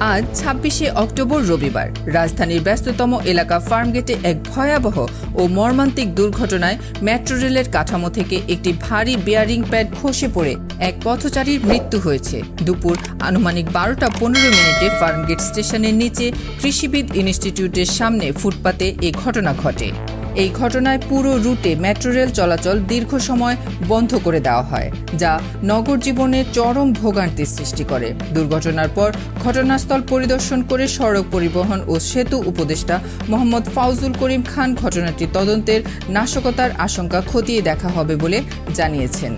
আজ ছাব্বিশে অক্টোবর রবিবার। রাজধানীর ব্যস্ততম এলাকা ফার্মগেটে এক ভয়াবহ ও মর্মান্তিক দুর্ঘটনায় মেট্রো রেলের কাঠামো থেকে একটি ভারী বেয়ারিং প্যাড খসে পড়ে এক পথচারীর মৃত্যু হয়েছে। দুপুর আনুমানিক বারোটা পনেরো মিনিটে ফার্মগেট স্টেশনের নিচে কৃষিবিদ ইনস্টিটিউটের সামনে ফুটপাতে এ ঘটনা ঘটে। এই ঘটনায় পুরো রুটে মেট্রো রেল চলাচল দীর্ঘ সময় বন্ধ করে দেওয়া হয়, যা নগর জীবনে চরম ভোগান্তির সৃষ্টি করে। দুর্ঘটনার পর ঘটনাস্থল পরিদর্শন করে সড়ক পরিবহন ও সেতু উপদেষ্টা মোহাম্মদ ফাউজুল করিম খান ঘটনাটি তদন্তের নাশকতার আশঙ্কা খতিয়ে দেখা হবে বলে জানিয়েছেন।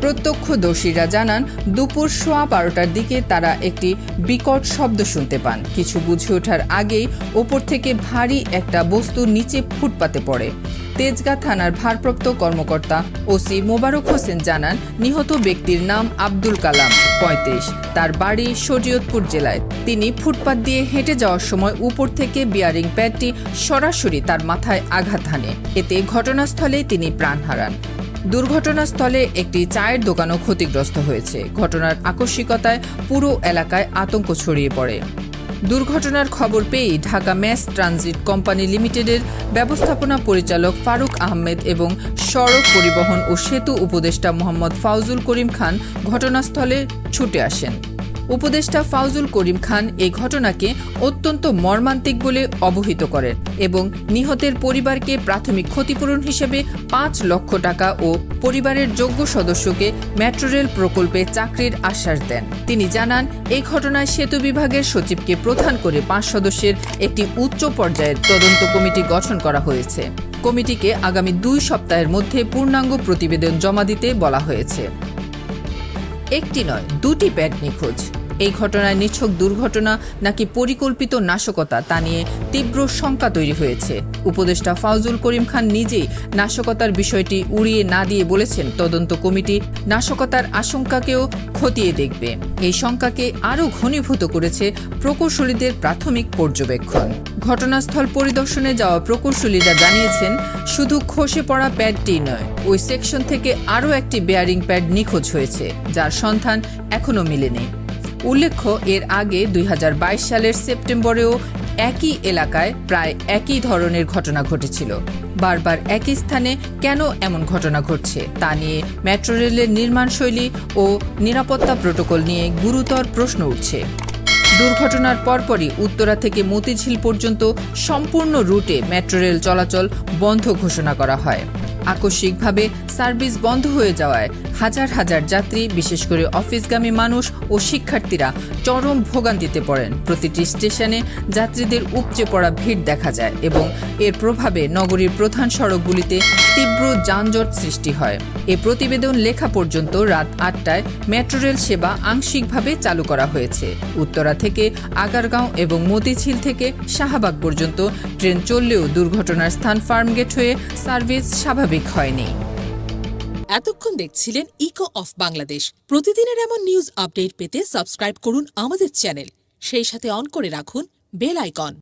প্রত্যক্ষদর্শীরা জানান, দুপুর সোয়া বারোটার দিকে তারা একটি বিকট শব্দ শুনতে পান। কিছু বুঝে ওঠার আগেই ওপর থেকে ভারী একটা বস্তু নিচে ফুটপাতে পড়ে। তেজগাঁ থানার ভারপ্রাপ্ত কর্মকর্তা ওসি মোবারক হোসেন জানান, নিহত ব্যক্তির নাম আব্দুল কালাম, পঁয়ত্রিশ। তার বাড়ি শরীয়তপুর জেলায়। তিনি ফুটপাত দিয়ে হেঁটে যাওয়ার সময় উপর থেকে বিয়ারিং প্যাডটি সরাসরি তার মাথায় আঘাত হানে। এতে ঘটনাস্থলেই তিনি প্রাণ হারান। দুর্ঘটনাস্থলে একটি চায়ের দোকানও ক্ষতিগ্রস্ত হয়েছে। ঘটনার আকস্মিকতায় পুরো এলাকায় আতঙ্ক ছড়িয়ে পড়ে। দুর্ঘটনার খবর পেয়ে ঢাকা ম্যাস ট্রানজিট কোম্পানি লিমিটেডের ব্যবস্থাপনা পরিচালক ফারুক আহমেদ এবং সড়ক পরিবহন ও সেতু উপদেষ্টা মোহাম্মদ ফাউজুল করিম খান ঘটনাস্থলে ছুটে আসেন। উপদেষ্টা ফাউজুল করিম খান এই ঘটনাকে অত্যন্ত মর্মান্তিক বলে অবহিত করেন এবং নিহতের পরিবারকে প্রাথমিক ক্ষতিপূরণ হিসেবে পাঁচ লক্ষ টাকা ও পরিবারের যোগ্য সদস্যকে মেট্রো রেল প্রকল্পে চাকরির আশ্বাস দেন। তিনি জানান, এই ঘটনায় সেতু বিভাগের সচিবকে প্রধান করে পাঁচ সদস্যের একটি উচ্চ পর্যায়ের তদন্ত কমিটি গঠন করা হয়েছে। কমিটিকে আগামী দুই সপ্তাহের মধ্যে পূর্ণাঙ্গ প্রতিবেদন জমা দিতে বলা হয়েছে। একটি নয়, দুটি প্যাড নিখোঁজ। এই ঘটনায় নিছক দুর্ঘটনা নাকি পরিকল্পিত নাশকতা তা নিয়ে তীব্র শঙ্কা তৈরি হয়েছে। উপদেষ্টা ফাউজুল করিম খান নিজেই নাশকতার বিষয়টি উড়িয়ে না দিয়ে বলেছেন, তদন্ত কমিটি নাশকতার আশঙ্কাকেও খতিয়ে দেখবে। এই শঙ্কাকে আরও ঘনীভূত করেছে প্রকৌশলীদের প্রাথমিক পর্যবেক্ষণ। ঘটনাস্থল পরিদর্শনে যাওয়া প্রকৌশলীরা জানিয়েছেন, শুধু খসে পড়া প্যাডটি নয়, ওই সেকশন থেকে আরও একটি বেয়ারিং প্যাড নিখোঁজ হয়েছে, যার সন্ধান এখনও মেলেনি। উল্লেখ্য, এর আগে দুই হাজার বাইশ সালের সেপ্টেম্বরেও একই এলাকায় প্রায় একই ধরনের ঘটনা ঘটেছিল। বারবার একই স্থানে কেন এমন ঘটনা ঘটছে, তা নিয়ে মেট্রো রেলের নির্মাণশৈলী ও নিরাপত্তা প্রোটোকল নিয়ে গুরুতর প্রশ্ন উঠছে। দুর্ঘটনার পরপরই উত্তরা থেকে মতিঝিল পর্যন্ত সম্পূর্ণ রুটে মেট্রো রেল চলাচল বন্ধ ঘোষণা করা হয়। আকস্মিকভাবে সার্ভিস বন্ধ হয়ে যাওয়ায় হাজার হাজার যাত্রী, বিশেষ করে অফিসগামী মানুষ ও শিক্ষার্থীরা চরম ভোগান্তিতে পড়েন। প্রতিটি স্টেশনে যাত্রীদের উপচে পড়া ভিড় দেখা যায় এবং এর প্রভাবে নগরীর প্রধান সড়কগুলিতে তীব্র যানজট সৃষ্টি হয়। এ প্রতিবেদন লেখা পর্যন্ত রাত আটটায় মেট্রো রেল সেবা আংশিকভাবে চালু করা হয়েছে। উত্তরা থেকে আগারগাঁও এবং মতিঝিল থেকে শাহবাগ পর্যন্ত ট্রেন চললেও দুর্ঘটনার স্থান ফার্মগেট হয়ে সার্ভিস স্বাভাবিক হয়নি। এতক্ষণ দেখছিলেন ইকো অফ বাংলাদেশ প্রতিদিনের এমন নিউজ আপডেট পেতে সাবস্ক্রাইব করুন আমাদের চ্যানেল সেই সাথে অন করে রাখুন বেল আইকন